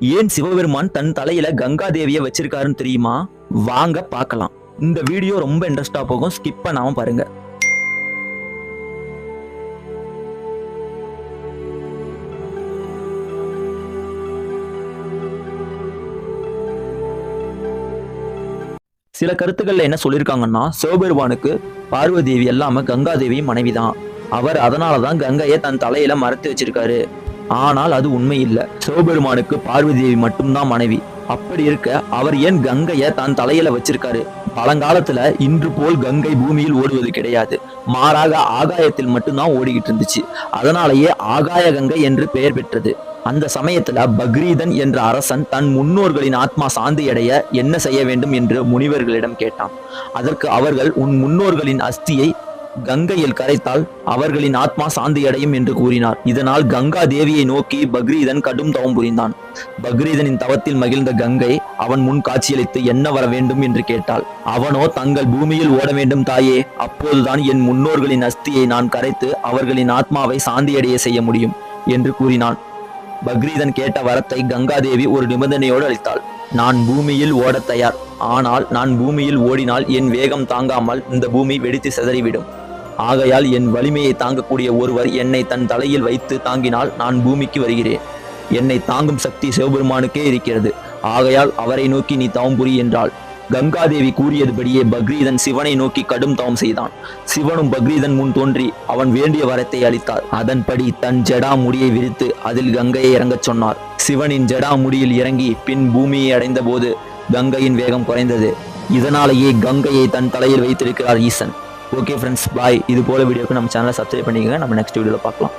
ஏன் சிவபெருமான் தன் தலையில கங்கா தேவியை வச்சிருக்காருன்னு தெரியுமா? வாங்க பார்க்கலாம். இந்த வீடியோ ரொம்ப இன்ட்ரெஸ்டா போகும். ஸ்கிப் பண்ணாம பாருங்க. சில கருத்துக்கள்ல என்ன சொல்லியிருக்காங்கன்னா சிவபெருமானுக்கு பார்வதேவி எல்லாம கங்கா தேவி மனைவிதான். அவர் அதனாலதான் கங்கையை தன் தலையில மறைத்து வச்சிருக்காரு. ஆனால் அது உண்மை இல்லை. சிவபெருமானுக்கு பார்வதி தேவி மட்டும்தான் மனைவி. அப்படி இருக்க அவர் ஏன் கங்கைய தான் தலையில வச்சிருக்காரு? பழங்காலத்துல இன்று போல் கங்கை பூமியில் ஓடுவது கிடையாது. மாறாக ஆகாயத்தில் மட்டும்தான் ஓடிக்கிட்டு இருந்துச்சு. அதனாலேயே ஆகாய கங்கை என்று பெயர் பெற்றது. அந்த சமயத்துல பக்ரீதன் என்ற அரசன் தன் முன்னோர்களின் ஆத்மா சாந்தி அடைய என்ன செய்ய வேண்டும் என்று முனிவர்களிடம் கேட்டான். அதற்கு அவர்கள் உன் முன்னோர்களின் அஸ்தியை கங்கையில் கரைத்தால் அவர்களின் ஆத்மா சாந்தி அடையும் என்று கூறினார். இதனால் கங்கா தேவியை நோக்கி பக்ரீதன் கடும் தவம் புரிந்தான். பக்ரீதனின் தவத்தில் மகிழ்ந்த கங்கை அவன் முன் காட்சியளித்து என்ன வர வேண்டும் என்று கேட்டாள். அவனோ தங்கள் பூமியில் ஓட வேண்டும் தாயே அப்போதுதான் என் முன்னோர்களின் அஸ்தியை நான் கரைத்து அவர்களின் ஆத்மாவை சாந்தியடைய செய்ய முடியும் என்று கூறினான். பக்ரீதன் கேட்ட வரத்தை கங்காதேவி ஒரு நிபந்தனையோடு அளித்தாள். நான் பூமியில் ஓடத் தயார். ஆனால் நான் பூமியில் ஓடினால் என் வேகம் தாங்காமல் இந்த பூமி வெடித்து சிதறிவிடும். ஆகையால் என் வலிமையை தாங்கக்கூடிய ஒருவர் என்னை தன் தலையில் வைத்து தாங்கினால் நான் பூமிக்கு வருகிறேன். என்னை தாங்கும் சக்தி சிவபெருமானுக்கே இருக்கிறது. ஆகையால் அவரை நோக்கி நீ தவம் புரி என்றாள். கங்காதேவி கூறியதுபடியே பக்ரீதன் சிவனை நோக்கி கடும் தவம் செய்தான். சிவனும் பக்ரீதன் முன் தோன்றி அவன் வேண்டிய வரத்தை அளித்தார். அதன்படி தன் ஜடா முடியை விரித்து அதில் கங்கையை இறங்கச் சொன்னார். சிவனின் ஜடா முடியில் இறங்கி பின் பூமியை அடைந்த போது கங்கையின் வேகம் குறைந்தது. இதனாலேயே கங்கையை தன் தலையில் வைத்திருக்கிறார் ஈசன். ஓகே ஃப்ரெண்ட்ஸ் பாய் இது போல வீடியோக்கு நம்ம சேனலை சப்ஸ்கிரைப் பண்ணிக்கோங்க. நம்ம நெக்ஸ்ட் வீடியோவில் பார்க்கலாம்.